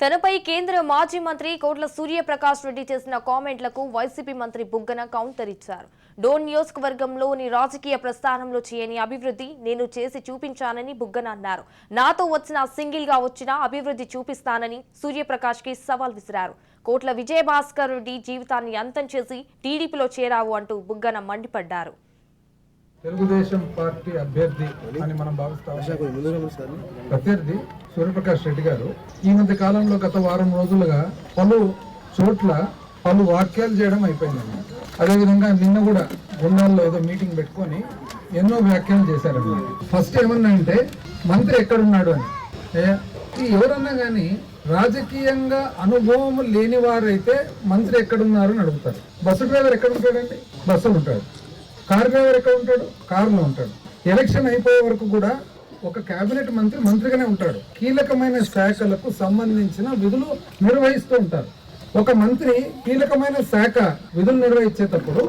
తనపై కేంద్ర మాజీ మంత్రి కోట్ల సూర్యప్రకాష్ రెడ్డి చేసిన కామెంట్లకు వైసీపీ మంత్రి బుగ్గన కౌంటర్ ఇచ్చారు. డోన్ నియోజకవర్గంలోని రాజకీయ ప్రస్థానంలో చేయని అభివృద్ధి నేను చేసి చూపించానని బుగ్గన అన్నారు. నాతో వచ్చిన సింగిల్గా వచ్చిన అభివృద్ధి చూపిస్తానని సూర్యప్రకాష్కి సవాల్ విసిరారు. కోట్ల విజయభాస్కర్ రెడ్డి జీవితాన్ని అంతం చేసి టీడీపీలో చేరావు అంటూ బుగ్గన మండిపడ్డారు. తెలుగుదేశం పార్టీ అభ్యర్థి అని మనం భావిస్తాం ప్రత్యర్థి సూర్యప్రకాష్ రెడ్డి గారు ఈ మధ్య కాలంలో గత వారం రోజులుగా పలు చోట్ల పలు వాక్యాలు చేయడం అయిపోయిందండి. అదేవిధంగా నిన్న కూడా గుండాల్లో ఏదో మీటింగ్ పెట్టుకొని ఎన్నో వ్యాఖ్యలు చేశారన్నమాట ఫస్ట్ ఏమన్నా అంటే మంత్రి ఎక్కడున్నాడు అని. ఈ ఎవరన్నా కానీ రాజకీయంగా అనుభవం లేని వారైతే మంత్రి ఎక్కడున్నారు అని అడుగుతారు. బస్సు డ్రైవర్ ఎక్కడ ఉంటాడండి బస్సులో ఉంటాడు. కార్ డ్రైవర్ ఎక్కడ ఉంటాడు? కారులో ఉంటాడు. ఎలక్షన్ అయిపోయే వరకు కూడా ఒక కేబినెట్ మంత్రి మంత్రిగానే ఉంటాడు. కీలకమైన శాఖలకు సంబంధించిన విధులు నిర్వహిస్తూ ఉంటారు. ఒక మంత్రి కీలకమైన శాఖ విధులు నిర్వహించేటప్పుడు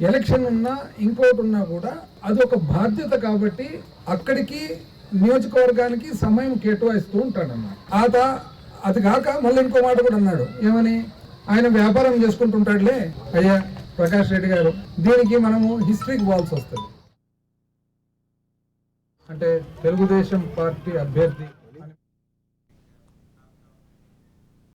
ఎలక్షన్ ఉన్నా ఇంకోటి ఉన్నా కూడా అది ఒక బాధ్యత కాబట్టి అక్కడికి నియోజకవర్గానికి సమయం కేటాయిస్తూ ఉంటాడు అన్నమాట ఆత అది కాక మళ్ళీ ఇంకో మాట కూడా అన్నాడు. ఏమని? ఆయన వ్యాపారం చేసుకుంటుంటాడులే. అయ్యా ప్రకాష్ రెడ్డి గారు దీనికి మనము హిస్టరీకి పోవాల్సి వస్తుంది. అంటే తెలుగుదేశం పార్టీ అభ్యర్థి